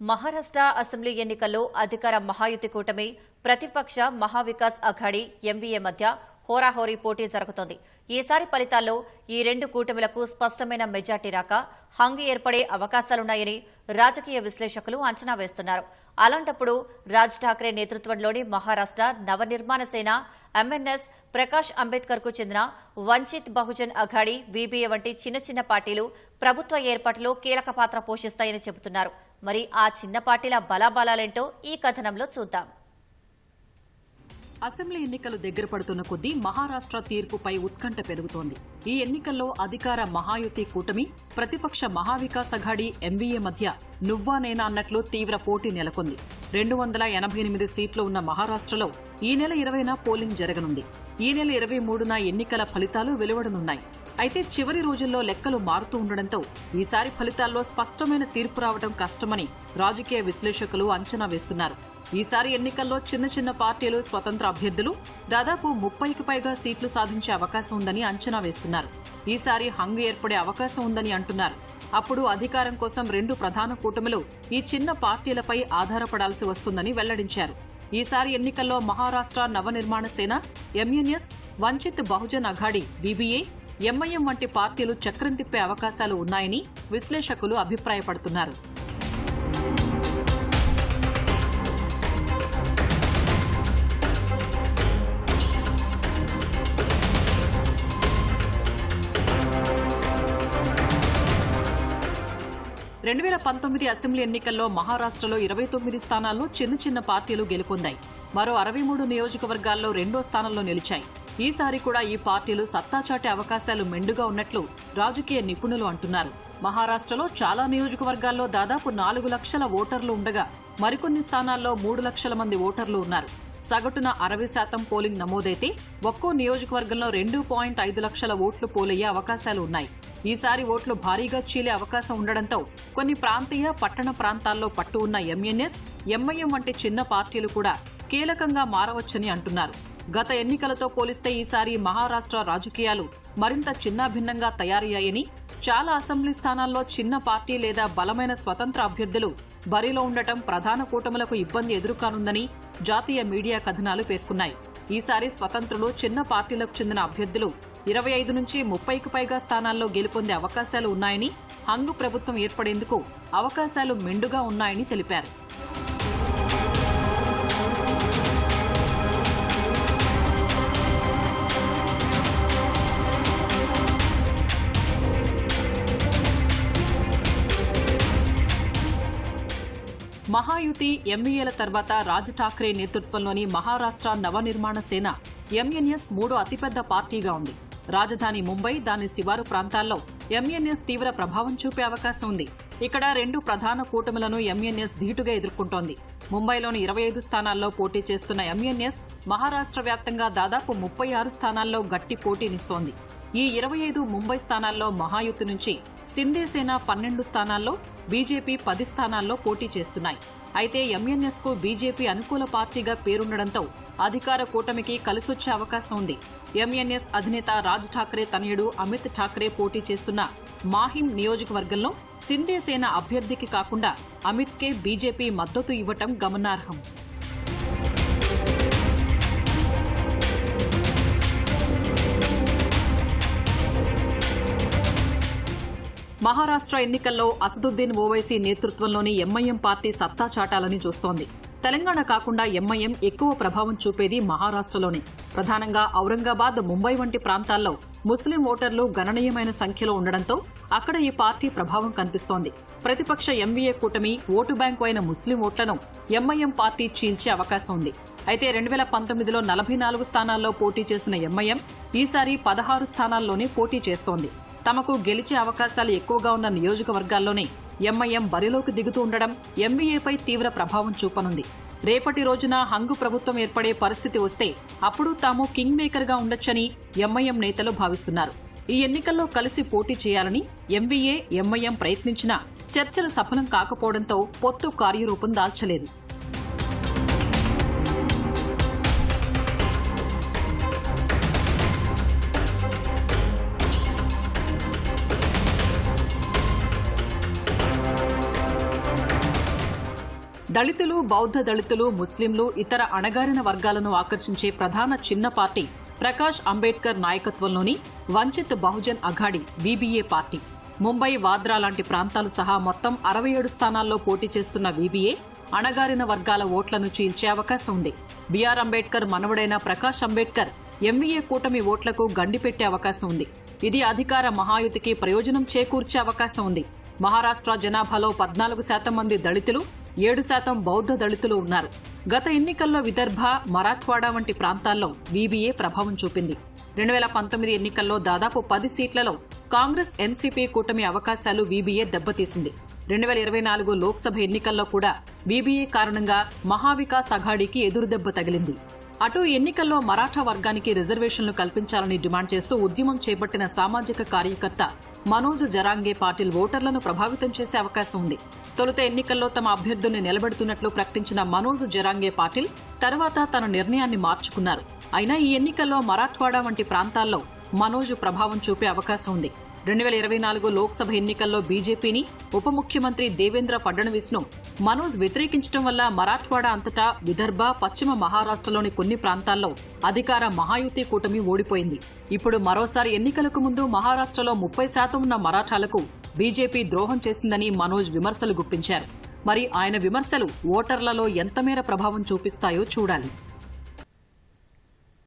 Maharashtra assembly ఎన్నికల్లో అధికార మహాయుతి కూటమి ప్రతిపక్ష మహావికాస్ అఘాడీ ఎంవీఏ మధ్య హోరాహోరీ పోటీ జరుగుతోంది. ఈసారి ఫలితాల్లో ఈ రెండు కూటమిలకు స్పష్టమైన మెజార్టీ రాక హంగు ఏర్పడే అవకాశాలున్నాయని రాజకీయ విశ్లేషకులు అంచనా వేస్తున్నారు. అలాంటప్పుడు రాజ్ ఠాక్రే నేతృత్వంలోని మహారాష్ట్ర నవనిర్మాణ సేన ఎంఎన్ఎస్ ప్రకాష్ అంబేద్కర్కు చెందిన వంచిత్ బహుజన్ అఘాడీ వీబీఏ వంటి చిన్న చిన్న పార్టీలు ప్రభుత్వ ఏర్పాటులో కీలక పాత్ర పోషిస్తాయని చెబుతున్నారు. మరి ఆ చిన్న పార్టీల బలాబలాలేంటో ఈ కథనంలో చూద్దాం. అసెంబ్లీ ఎన్నికలు దగ్గర పడుతున్న కొద్దీ మహారాష్ట్ర తీర్పుపై ఉత్కంఠ పెరుగుతోంది. ఈ ఎన్నికల్లో అధికార మహాయుతి కూటమి ప్రతిపక్ష మహావికాస్ అఘాడీ ఎంవీఏ మధ్య నువ్వా నేనా అన్నట్లు తీవ్ర పోటీ నెలకొంది. రెండు వందల ఎనభై ఎనిమిది సీట్లు ఉన్న మహారాష్ట్రలో ఈ నెల ఇరవైన పోలింగ్ జరగనుంది. ఈ నెల ఇరవై మూడున ఎన్నికల ఫలితాలు వెలువడనున్నాయి. అయితే చివరి రోజుల్లో లెక్కలు మారుతూ ఉండడంతో ఈసారి ఫలితాల్లో స్పష్టమైన తీర్పు రావడం కష్టమని రాజకీయ విశ్లేషకులు అంచనా వేస్తున్నారు. ఈసారి ఎన్నికల్లో చిన్న చిన్న పార్టీలు స్వతంత్ర అభ్యర్థులు దాదాపు ముప్పైకి పైగా సీట్లు సాధించే అవకాశం ఉందని అంచనా వేస్తున్నారు. ఈసారి హంగు ఏర్పడే అవకాశం ఉందని అంటున్నారు. అప్పుడు అధికారం కోసం రెండు ప్రధాన కూటమిలు ఈ చిన్న పార్టీలపై ఆధారపడాల్సి వస్తుందని వెల్లడించారు. ఈసారి ఎన్నికల్లో Maharashtra Navnirman Sena MNS Vanchit Bahujan Aghadi VBA MIM వంటి పార్టీలు చక్రం తిప్పే అవకాశాలు ఉన్నాయని విశ్లేషకులు అభిప్రాయపడుతున్నారు. రెండు వేల పంతొమ్మిది అసెంబ్లీ ఎన్నికల్లో మహారాష్ట్రలో ఇరవై తొమ్మిది స్థానాల్లో చిన్న చిన్న పార్టీలు గెలుపొందాయి. మరో అరవై మూడు నియోజకవర్గాల్లో రెండో స్థానంలో నిలిచాయి. ఈసారి కూడా ఈ పార్టీలు సత్తా చాటే అవకాశాలు మెండుగా ఉన్నట్లు రాజకీయ నిపుణులు అంటున్నారు. మహారాష్ట్రలో చాలా నియోజకవర్గాల్లో దాదాపు నాలుగు లక్షల ఓటర్లు ఉండగా మరికొన్ని స్థానాల్లో మూడు లక్షల మంది ఓటర్లు ఉన్నారు. సగటున అరవై శాతం పోలింగ్ నమోదైతే ఒక్కో నియోజకవర్గంలో రెండు పాయింట్ ఐదు లక్షల ఓట్లు పోలయ్యే అవకాశాలు ఉన్నాయి. ఈసారి ఓట్లు భారీగా చీలే అవకాశం ఉండడంతో కొన్ని ప్రాంతీయ పట్టణ ప్రాంతాల్లో పట్టు ఉన్న ఎంఎన్ఎస్ ఎంఐఎం వంటి చిన్న పార్టీలు కూడా కీలకంగా మారవచ్చని అంటున్నారు. గత ఎన్నికలతో పోలిస్తే ఈసారి మహారాష్ట్ర రాజకీయాలు మరింత చిన్నాభిన్నంగా తయారయ్యాయని చాలా అసెంబ్లీ స్థానాల్లో చిన్న పార్టీ లేదా బలమైన స్వతంత్ర అభ్యర్థులు బరిలో ఉండటం ప్రధాన కూటములకు ఇబ్బంది ఎదురుకానుందని జాతీయ మీడియా కథనాలు పేర్కొన్నాయి. ఈసారి స్వతంత్రులు చిన్న పార్టీలకు చెందిన అభ్యర్థులు ఇరవై ఐదు నుంచి ముప్పైకి పైగా స్థానాల్లో గెలుపొందే అవకాశాలు ఉన్నాయని హంగు ప్రభుత్వం ఏర్పడేందుకు అవకాశాలు మెండుగా ఉన్నాయని తెలిపారు. మహాయుతి ఎంవీఏల తర్వాత రాజ్ ఠాక్రే నేతృత్వంలోని మహారాష్ట్ర నవనిర్మాణ సేన ఎంఎన్ఎస్ మూడో అతిపెద్ద పార్టీగా ఉంది. రాజధాని ముంబై దాని శివారు ప్రాంతాల్లో ఎంఎన్ఎస్ తీవ్ర ప్రభావం చూపే అవకాశం ఉంది. ఇక్కడ రెండు ప్రధాన కూటములను ఎంఎన్ఎస్ ధీటుగా ఎదుర్కొంటోంది. ముంబైలోని ఇరవై ఐదు స్థానాల్లో పోటీ చేస్తున్న ఎంఎన్ఎస్ మహారాష్ట్ర వ్యాప్తంగా దాదాపు ముప్పై ఆరు స్థానాల్లో గట్టి పోటీనిస్తోంది ఈ ఇరవై ఐదు ముంబై స్థానాల్లో మహాయుతి నుంచి సిందే సేన పన్నెండు స్థానాల్లో బీజేపీ పది స్థానాల్లో పోటీ చేస్తున్నాయి. అయితే ఎంఎన్ఎస్కు బీజేపీ అనుకూల పార్టీగా పేరుండడంతో అధికార కూటమికి కలిసొచ్చే అవకాశం ఉంది. ఎంఎన్ఎస్ అధినేత రాజ్ ఠాక్రే తనయుడు అమిత్ ఠాక్రే పోటీ చేస్తున్న మాహిం నియోజకవర్గంలో సిందే సేన అభ్యర్థికి కాకుండా అమిత్కే బీజేపీ మద్దతు ఇవ్వటం గమనార్హం. మహారాష్ట్ర ఎన్నికల్లో అసదుద్దీన్ ఓవైసీ నేతృత్వంలోని ఎంఐఎం పార్టీ సత్తా చాటాలని చూస్తోంది. తెలంగాణ కాకుండా ఎంఐఎం ఎక్కువ ప్రభావం చూపేది మహారాష్టలోనే ప్రధానంగా ఔరంగాబాద్ ముంబై వంటి ప్రాంతాల్లో ముస్లిం ఓటర్లు గణనీయమైన సంఖ్యలో ఉండడంతో అక్కడ ఈ పార్టీ ప్రభావం కనిపిస్తోంది. ప్రతిపక్ష ఎంవీఏ కూటమి ఓటు బ్యాంకు అయిన ముస్లిం ఓట్లను ఎంఐఎం పార్టీ చీల్చే అవకాశం ఉంది. అయితే రెండు వేల పంతొమ్మిదిలో నలభై నాలుగు స్థానాల్లో పోటీ చేసిన ఎంఐఎం ఈసారి పదహారు స్థానాల్లోనే పోటీ చేస్తోంది. తమకు గెలిచే అవకాశాలు ఎక్కువగా ఉన్న నియోజకవర్గాల్లోనే ఎంఐఎం బరిలోకి దిగుతూ ఉండడం ఎంబీఏపై తీవ్ర ప్రభావం చూపనుంది. రేపటి రోజున హంగు ప్రభుత్వం ఏర్పడే పరిస్థితి వస్తే అప్పుడు తాము కింగ్ మేకర్గా ఉండొచ్చని ఎంఐఎం నేతలు భావిస్తున్నారు. ఈ ఎన్నికల్లో కలిసి పోటీ చేయాలని ఎంవీఏ ఎంఐఎం ప్రయత్నించినా చర్చలు సఫలం కాకపోవడంతో పొత్తు కార్యరూపం దాల్చలేదు. దళితులు బౌద్ధ దళితులు ముస్లింలు ఇతర అణగారిన వర్గాలను ఆకర్షించే ప్రధాన చిన్న పార్టీ ప్రకాష్ అంబేద్కర్ నాయకత్వంలోని వంచిత్ బహుజన్ అఘాడి వీబీఏ పార్టీ. ముంబై వాద్రా లాంటి ప్రాంతాలు సహా మొత్తం అరవై ఏడు స్థానాల్లో పోటీ చేస్తున్న వీబీఏ అణగారిన వర్గాల ఓట్లను చీల్చే అవకాశం ఉంది. బీఆర్ అంబేద్కర్ మనవడైన ప్రకాష్ అంబేద్కర్ ఎంవీఏ కూటమి ఓట్లకు గండిపెట్టే అవకాశం ఉంది. ఇది అధికార మహాయుతికి ప్రయోజనం చేకూర్చే అవకాశం ఉంది. మహారాష్ట్ర జనాభాలో పద్నాలుగు శాతం మంది దళితులు ఏడు శాతం బౌద్ధ దళితులు ఉన్నారు. గత ఎన్నికల్లో విదర్భ మరాఠ్వాడా వంటి ప్రాంతాల్లో వీబీఏ ప్రభావం చూపింది. రెండు వేల పంతొమ్మిది ఎన్నికల్లో దాదాపు పది సీట్లలో కాంగ్రెస్ ఎన్సీపీ కూటమి అవకాశాలు వీబీఏ దెబ్బతీసింది. రెండు వేల ఇరవై నాలుగు లోక్సభ ఎన్నికల్లో కూడా వీబీఏ కారణంగా మహావికాస్ అఘాడీకి ఎదురుదెబ్బ తగిలింది. అటు ఎన్నికల్లో మరాఠా వర్గానికి రిజర్వేషన్లు కల్పించాలని డిమాండ్ చేస్తూ ఉద్యమం చేపట్టిన సామాజిక కార్యకర్త మనోజ్ జరాంగే పాటిల్ ఓటర్లను ప్రభావితం చేసే అవకాశం ఉంది. తొలుత ఎన్నికల్లో తమ అభ్యర్థుల్ని నిలబెడుతున్నట్లు ప్రకటించిన మనోజ్ జరాంగే పాటిల్ తర్వాత తన నిర్ణయాన్ని మార్చుకున్నారు. అయినా ఈ ఎన్నికల్లో మరాఠ్వాడా వంటి ప్రాంతాల్లో మనోజ్ ప్రభావం చూపే అవకాశం ఉంది. రెండు వేల ఇరవై నాలుగు లోక్సభ ఎన్నికల్లో బీజేపీని ఉప ముఖ్యమంత్రి దేవేంద్ర ఫడ్నవీస్ను మనోజ్ వ్యతిరేకించడం వల్ల మరాఠ్వాడా అంతటా విదర్భ పశ్చిమ మహారాష్ట్రలోని కొన్ని ప్రాంతాల్లో అధికార మహాయుతి కూటమి ఓడిపోయింది. ఇప్పుడు మరోసారి ఎన్నికలకు ముందు మహారాష్ట్రలో ముప్పై శాతం ఉన్న మరాఠాలకు బీజేపీ ద్రోహం చేసిందని మనోజ్ విమర్శలు గుప్పించారు. మరి ఆయన విమర్శలు ఓటర్లలో ఎంతమేర ప్రభావం చూపిస్తాయో చూడాలి.